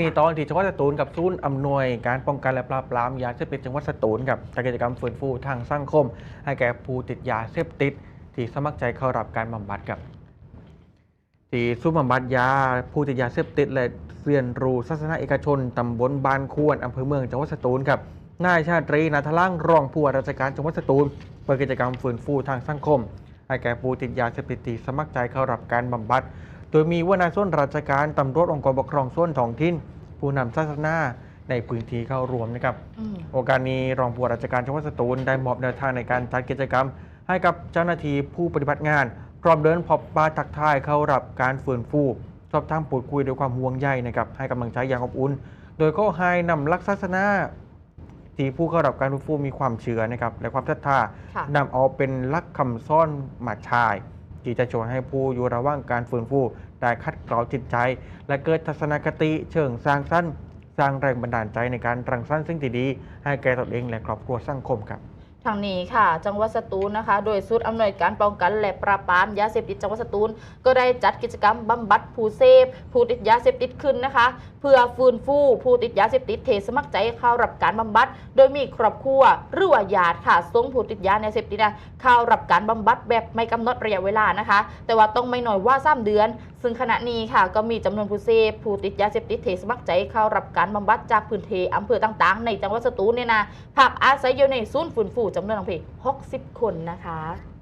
นี่ตอนที่จังหวัดสตูลกับศูนย์อำนวยการป้องกันและปราบปรามยาเสพติดจังหวัดสตูลกับจัดกิจกรรมฟื้นฟูทางสังคม ให้แก่ผู้ติดยาเสพติด ที่สมัครใจเข้ารับการบำบัดกับ ที่ศูนย์บำบัดยาผู้ติดยาเสพติดและเรียนรู้ศาสนาเอกชนตำบลบานควรอำเภอเมืองจังหวัดสตูลครับนายชาตรีนาทล่างรองผู้ว่าราชการจังหวัดสตูลเปิดกิจกรรมฟื้นฟูทางสังคมให้แก่ผู้ติดยาเสพติดที่สมัครใจเข้ารับการบำบัด ดยมีว่านาส่วนราชการตำรวจองค์กรปกครองส่วนท้องถิ่นผู้นำศาสนาในพื้นที่เข้ารวมนะครับอืมโอกาสนี้รองผู้ว่าราชการจังหวัดสตูลได้มอบแนวทางในการจัดกิจกรรม ให้กับเจ้าหน้าที่ผู้ปฏิบัติงานพร้อมเดินพบปาทักทายเข้ารับการฟื้นฟูสอบถามพูดคุยด้วยความห่วงใยนะครับให้กำลังใจอย่างอบอุ่น โดยก็ให้นำหลักศาสนาที่ผู้เข้ารับการฟื้นฟูมีความเชื่อนะครับและความศรัทธาค่ะนำเอาเป็นลักคำซ่อนมาชาย ที่จะช่วยให้ผู้อยู่ระหว่างการฟื้นฟูได้คัดเกลาจิตใจ และเกิดทัศนคติเชิงสร้างสรรค์สร้างแรงบันดาลใจในการรังสรรค์สิ่งที่ดีให้แก่ตนเองและครอบครัวสังคมครับ ทางนี้ค่ะ จังหวัดสตูลนะคะ โดยศูนย์อำนวยการป้องกันและปราบปรามยาเสพติดจังหวัดสตูล ก็ได้จัดกิจกรรมบำบัดผู้เสพผู้ติดยาเสพติดขึ้นนะคะ เพื่อฟื้นฟูผู้ติดยาเสพติดเทสมัครใจเข้ารับการบำบัด โดยมีครอบครัวหรือว่าญาติค่ะส่งผู้ติดยาเสพติดเข้ารับการบำบัดแบบไม่กำหนดระยะเวลานะคะ แต่ว่าต้องไม่น้อยว่า3เดือน ซึ่งขณะนี้ค่ะก็มีจำนวนผู้เสพผู้ติดยาเสพติดเทสมัครใจเข้ารับการบำบัดจากพื้นที่อำเภอต่างๆ ในจังหวัดสตูลเนี่ยนะพักอาศัยอยู่ในศูนย์ฟื้นฟูจำนวนทั้งเพ60 คนนะคะ